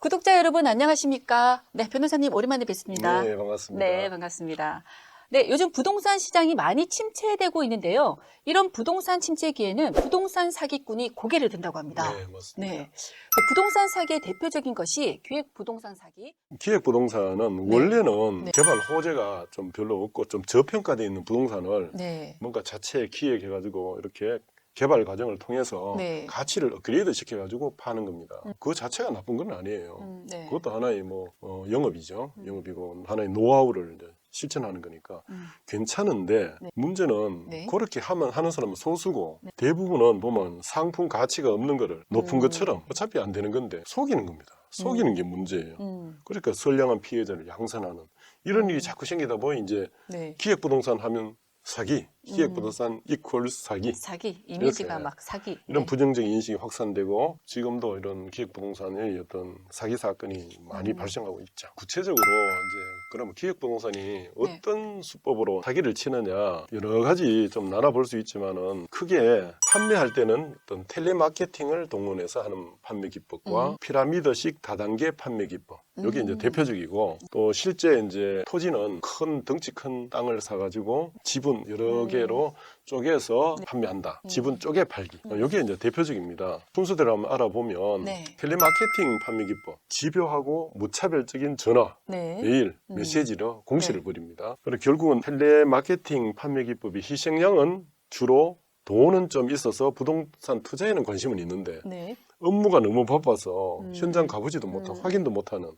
구독자 여러분 안녕하십니까? 네, 변호사님 오랜만에 뵙습니다. 네, 반갑습니다. 네, 반갑습니다. 네, 요즘 부동산 시장이 많이 침체되고 있는데요. 이런 부동산 침체기에는 부동산 사기꾼이 고개를 든다고 합니다. 네, 맞습니다. 네. 그 부동산 사기의 대표적인 것이 기획 부동산 사기. 기획 부동산은 네. 원래는 네. 개발 호재가 좀 별로 없고 좀 저평가되어 있는 부동산을 네. 뭔가 자체 기획해가지고 이렇게 개발 과정을 통해서 네. 가치를 업그레이드 시켜가지고 파는 겁니다. 그 자체가 나쁜 건 아니에요. 음, 네. 그것도 하나의 뭐 어, 영업이죠. 음. 영업이고 하나의 노하우를 이제 실천하는 거니까 음, 괜찮은데 네. 문제는 네. 그렇게 하면 하는 사람은 소수고 네. 대부분은 보면 상품 가치가 없는 거를 높은 음. 것처럼 어차피 안 되는 건데 속이는 겁니다. 속이는 게 문제예요. 음, 그러니까 선량한 피해자를 양산하는 이런 음. 일이 자꾸 생기다 보니 이제 네. 기획부동산 하면 사기, 음. 기획부동산 이퀄 사기 사기, 이미지가 이렇게 막 사기. 이런 네. 부정적인 인식이 확산되고 지금도 이런 기획부동산의 어떤 사기 사건이 많이 음. 발생하고 있죠. 구체적으로 이제 그러면 기획부동산이 어떤 수법으로 사기를 치느냐 여러 가지 좀 나눠볼 수 있지만은 크게 판매할 때는 어떤 텔레마케팅을 동원해서 하는 판매 기법과 음. 피라미드식 다단계 판매 기법 이게 이제 음. 대표적이고 또 실제 이제 토지는 큰 덩치 큰 땅을 사가지고 지분 여러 음. 개로 쪼개서 판매한다. 음. 지분 쪼개 팔기. 어, 이게 이제 대표적입니다. 순서대로 한번 알아보면 네. 텔레마케팅 판매 기법, 집요하고 무차별적인 전화, 네. 메일, 음. 메시지로 공시를 네. 벌입니다. 그리고 결국은 텔레마케팅 판매 기법이 희생양은 주로 돈은 좀 있어서 부동산 투자에는 관심은 있는데 네. 업무가 너무 바빠서 음. 현장 가보지도 못하고 음. 확인도 못하는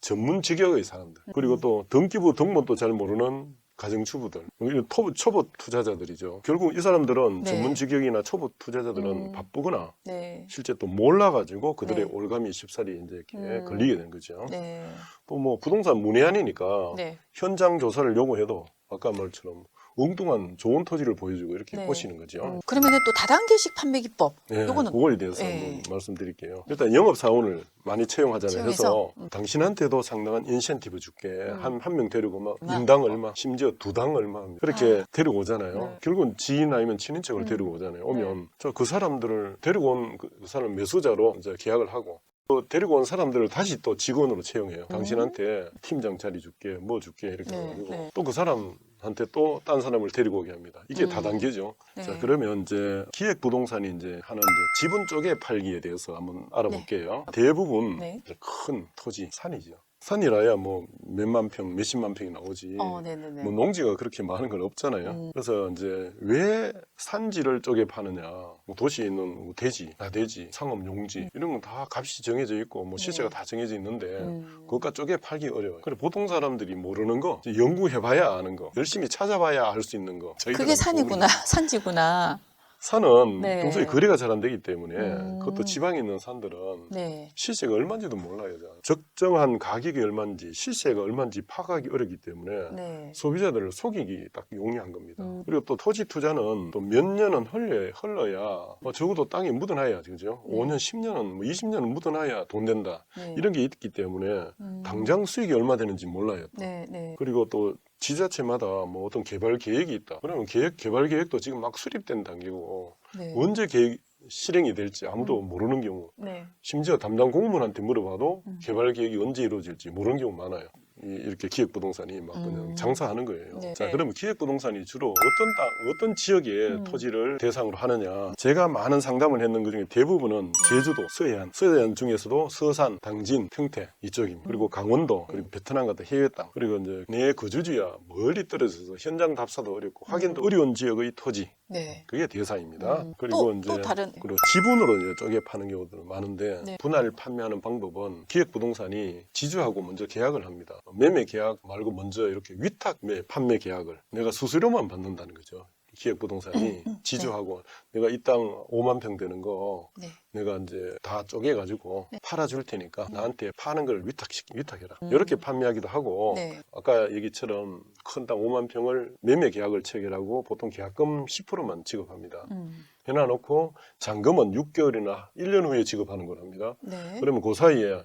전문 직역의 사람들 음. 그리고 또 등기부 등본도 잘 모르는 가정주부들 토- 초보 투자자들이죠 결국 이 사람들은 네. 전문 직역이나 초보 투자자들은 음. 바쁘거나 네. 실제 또 몰라가지고 그들의 네. 올가미 쉽사리 이제 이렇게 음. 걸리게 되는 거죠 네. 또 뭐 부동산 문의안이니까 네. 현장 조사를 요구해도 아까 말처럼 엉뚱한 좋은 토지를 보여주고 이렇게 네. 꼬시는 거죠. 음, 그러면은 또 다단계식 판매 기법. 네, 요거는 그거에 대해서 네. 한번 말씀드릴게요. 일단 영업 사원을 많이 채용하잖아요. 채용해서, 그래서 음. 당신한테도 상당한 인센티브 줄게. 한 한 명 데리고 막 얼마? 인당 얼마, 심지어 두 당 얼마 그렇게 데리고 오잖아요. 네. 결국은 지인 아니면 친인척을 음. 데리고 오잖아요. 오면 저그 사람들을 데리고 온 그 사람 매수자로 이제 계약을 하고. 또 데리고 온 사람들을 다시 또 직원으로 채용해요. 당신한테 팀장 자리 줄게, 뭐 줄게 이렇게 음. 네, 해가지고 네. 또그 사람 한테 또 딴 사람을 데리고 오게 합니다. 이게 음. 다단계죠. 네. 자, 그러면 이제 기획 부동산이 이제 하는 이제 지분 쪽에 팔기에 대해서 한번 알아볼게요. 대부분 네. 이제 큰 토지, 산이죠. 산이라야 뭐 몇만 평, 몇십만 평이 나오지. 어, 네네네. 뭐 농지가 그렇게 많은 건 없잖아요. 음. 그래서 이제 왜 산지를 쪽에 파느냐? 뭐 도시에 있는 뭐 대지, 나대지, 상업 용지 이런 건 다 값이 정해져 있고 뭐 시세가 음. 네. 다 정해져 있는데 음. 그것과 쪼개 팔기 어려워요. 그래 보통 사람들이 모르는 거 연구해봐야 아는 거, 열심히 찾아봐야 알 수 있는 거. 그게 산이구나, 산지구나. 산은 네. 평소에 거래가 잘 안 되기 때문에 음. 그것도 지방에 있는 산들은 네. 시세가 얼마인지도 몰라요. 적정한 가격이 얼마인지 시세가 얼마인지 파악하기 어렵기 때문에 네. 소비자들을 속이기 딱 용이한 겁니다. 음. 그리고 또 토지 투자는 또 몇 년은 흘려, 흘러야 뭐 적어도 땅에 묻어놔야 그죠? 네. 5년, 10년은 뭐 20년은 묻어놔야 돈 된다. 네. 이런 게 있기 때문에 음. 당장 수익이 얼마 되는지 몰라요. 또. 네, 네. 그리고 또 지자체마다 뭐 어떤 개발 계획이 있다. 그러면 계획 개발 계획도 지금 막 수립된 단계고 네. 언제 계획 실행이 될지 아무도 모르는 경우 네. 심지어 담당 공무원한테 물어봐도 음. 개발 계획이 언제 이루어질지 모르는 경우 많아요. 이- 이렇게 기획부동산이 막 음. 그냥 장사하는 거예요. 네. 자, 그러면 기획부동산이 주로 어떤 땅, 어떤 지역의 음. 토지를 대상으로 하느냐. 제가 많은 상담을 했는 그 중에 대부분은 네. 제주도, 서해안, 서해안 중에서도 서산, 당진, 평택 이쪽입니다. 그리고 강원도, 네. 그리고 베트남 같은 해외 땅, 그리고 이제 내 거주지야 멀리 떨어져서 현장 답사도 어렵고 확인도 음. 어려운 지역의 토지. 네. 그게 대상입니다. 음. 그리고 또, 이제 또 다른 그리고 지분으로 이제 쪼개 파는 경우도 많은데 네. 분할 판매하는 방법은 기획 부동산이 지주하고 먼저 계약을 합니다. 매매 계약 말고 먼저 이렇게 위탁 매 판매 계약을 내가 수수료만 받는다는 거죠. 기획부동산이 지주하고 내가 이 땅 5만 평 되는 거 네. 내가 이제 다 쪼개가지고 네. 팔아줄 테니까 나한테 파는 걸 위탁시 위탁해라. 음. 이렇게 판매하기도 하고 네. 아까 얘기처럼 큰 땅 5만 평을 매매 계약을 체결하고 보통 계약금 10%만 지급합니다. 음. 해놔놓고 잔금은 6개월이나 1년 후에 지급하는 거랍니다. 네. 그러면 그 사이에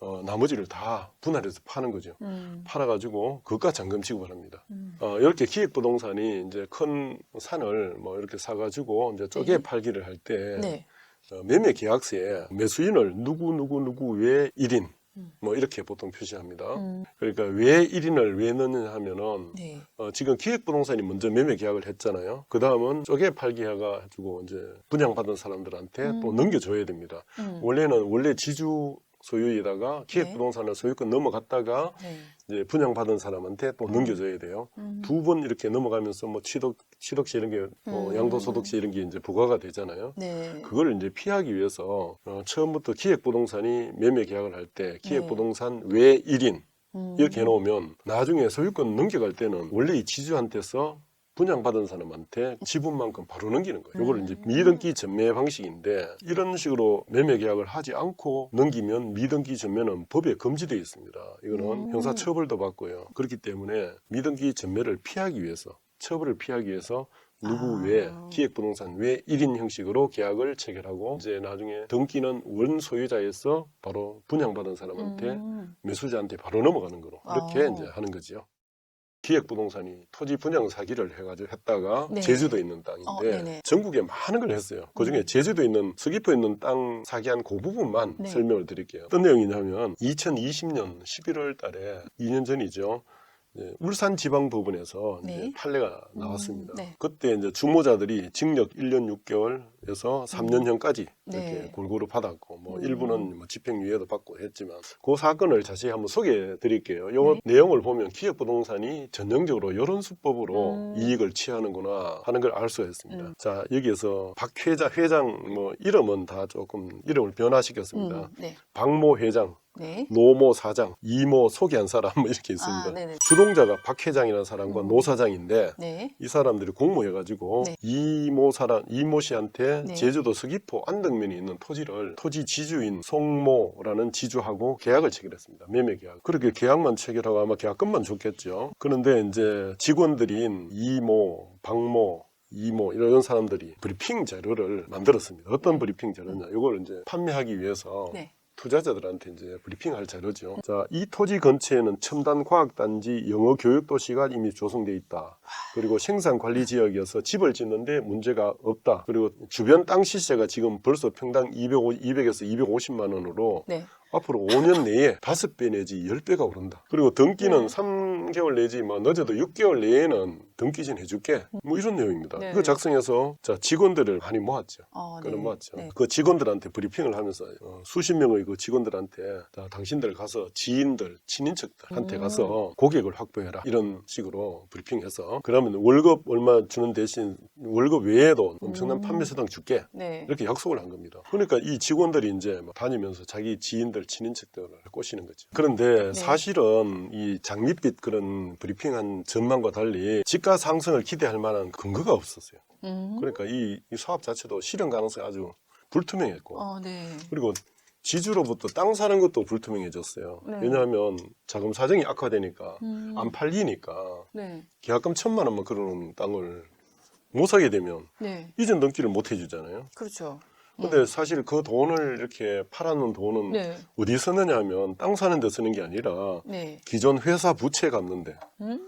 어, 나머지를 다 분할해서 파는 거죠. 음. 팔아가지고 그가 잔금 지급을 합니다. 음. 어, 이렇게 기획부동산이 이제 큰 산을 뭐 이렇게 사가지고 이제 쪼개 네. 팔기를 할때 네. 어, 매매 계약서에 매수인을 누구 누구 누구 외 1인 음. 뭐 이렇게 보통 표시합니다. 음, 그러니까 왜 1인을 왜 넣느냐 하면은 네. 어, 지금 기획부동산이 먼저 매매 계약을 했잖아요. 그 다음은 쪼개 팔기 해가지고 이제 분양받은 사람들한테 또 음. 넘겨줘야 됩니다. 음, 원래는 원래 지주 소유에다가 기획부동산을 소유권 넘어갔다가 네. 이제 분양받은 사람한테 또 넘겨줘야 돼요. 음, 두번 이렇게 넘어가면서 뭐 취득, 취득세 이런 게, 뭐 음. 양도소득세 이런 게 이제 부과가 되잖아요. 네. 그걸 이제 피하기 위해서 어, 처음부터 기획부동산이 매매 계약을 할 때 기획부동산 외 1인 음, 이렇게 해놓으면 나중에 소유권 넘겨갈 때는 원래 이 지주한테서 분양받은 사람한테 지분만큼 바로 넘기는 거예요. 이걸 이제 음. 미등기 전매 방식인데 이런 식으로 매매 계약을 하지 않고 넘기면 미등기 전매는 법에 금지되어 있습니다. 이거는 음. 형사 처벌도 받고요. 그렇기 때문에 미등기 전매를 피하기 위해서 처벌을 피하기 위해서 누구 아. 외 기획부동산 외 1인 형식으로 계약을 체결하고 이제 나중에 등기는 원 소유자에서 바로 분양받은 사람한테 음, 매수자한테 바로 넘어가는 거로 이렇게 아. 이제 하는 거지요. 기획부동산이 토지 분양 사기를 해가지고 했다가 네. 제주도에 있는 땅인데 어. 전국에 많은 걸 했어요. 그 중에 음. 제주도에 있는 서귀포에 있는 땅 사기한 그 부분만 네. 설명을 드릴게요. 어떤 내용이냐면 2020년 11월 달에 2년 전이죠. 이제 울산 지방법원에서 이제 네. 판례가 나왔습니다. 음, 네. 그때 이제 주모자들이 징역 1년 6개월에서 3년형까지 이렇게 네. 골고루 받았고 뭐 음. 일부는 뭐 집행유예도 받고 했지만 그 사건을 자세히 한번 소개해 드릴게요. 요 네. 내용을 보면 기업부동산이 전형적으로 이런 수법으로 음. 이익을 취하는구나 하는 걸 알 수가 있습니다. 음. 자 여기에서 박 회장 회장 뭐 이름은 다 조금 이름을 변화시켰습니다. 음, 네. 박모 회장, 네. 노모 사장, 이모 소개한 사람 뭐 이렇게 있습니다. 아, 네네. 주동자가 박 회장이라는 사람과 음. 노 사장인데 네. 이 사람들이 공모해가지고 네. 이모 사람 이모 씨한테 네. 제주도 서귀포 안덕면에 있는 토지를 토지 지주인 송모라는 지주하고 계약을 체결했습니다. 매매 계약. 그렇게 계약만 체결하고 아마 계약금만 줬겠죠. 그런데 이제 직원들인 이모, 박모 이모 이런 사람들이 브리핑 자료를 만들었습니다. 어떤 브리핑 자료냐? 이걸 이제 판매하기 위해서 네. 투자자들한테 이제 브리핑할 자료죠. 자, 이 토지 근처에는 첨단 과학단지 영어 교육 도시가 이미 조성돼 있다. 그리고 생산 관리 지역이어서 집을 짓는데 문제가 없다. 그리고 주변 땅 시세가 지금 벌써 평당 200, 200에서 250만 원으로 네. 앞으로 5년 내에 5배 내지 10배가 오른다. 그리고 등기는 네. 3개월 내지 뭐 늦어도 6개월 내에는 등기진 해줄게. 뭐 이런 내용입니다. 네. 이거 작성해서 자 직원들을 많이 모았죠. 어, 그런 네. 맞죠. 네. 그 직원들한테 브리핑을 하면서 어, 수십 명의 그 직원들한테 자, 당신들 가서 지인들, 친인척들한테 음. 가서 고객을 확보해라 이런 식으로 브리핑해서 그러면 월급 얼마 주는 대신 월급 외에도 엄청난 음. 판매 수당 줄게 네. 이렇게 약속을 한 겁니다. 그러니까 이 직원들이 이제 막 다니면서 자기 지인들, 친인척들을 꼬시는 거죠. 그런데 네. 사실은 이 장밋빛 그런 브리핑한 전망과 달리 집가 상승을 기대할 만한 근거가 없었어요. 음. 그러니까 이, 이 사업 자체도 실현 가능성이 아주 불투명했고 어, 네. 그리고 지주로부터 땅 사는 것도 불투명해졌어요. 네. 왜냐하면 자금 사정이 악화되니까 음. 안 팔리니까 네. 계약금 천만 원만 걸어놓은 땅을 못 사게 되면 네. 이전 등기를 못 해주잖아요. 그렇죠. 근데 사실 그 돈을 이렇게 팔아놓은 돈은 네. 어디 쓰느냐 하면 땅 사는 데 쓰는 게 아니라 네. 기존 회사 부채 갚는데 음.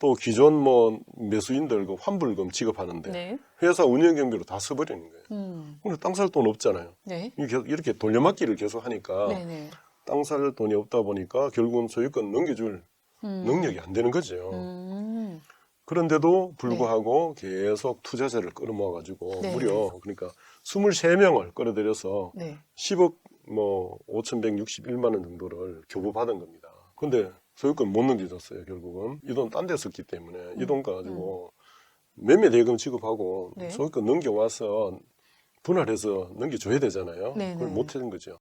또 기존 뭐 매수인들 그 환불금 지급하는데 네. 회사 운영 경비로 다 써버리는 거예요. 음. 근데 땅 살 돈 없잖아요. 네. 이렇게, 돌려막기를 계속 하니까 네, 네. 땅 살 돈이 없다 보니까 결국은 소유권 넘겨줄 음. 능력이 안 되는 거죠. 음. 그런데도 불구하고 계속 투자자를 끌어모아 가지고 네. 무려 그러니까 23명을 끌어들여서 네. 10억 뭐 5,161만 원 정도를 교부받은 겁니다. 근데 소유권 못 넘겨줬어요, 결국은. 이 돈 딴 데 썼기 때문에 이돈 가지고 매매 대금 지급하고 네. 소유권 넘겨와서 분할해서 넘겨줘야 되잖아요. 네, 그걸 네. 못 해준 거죠.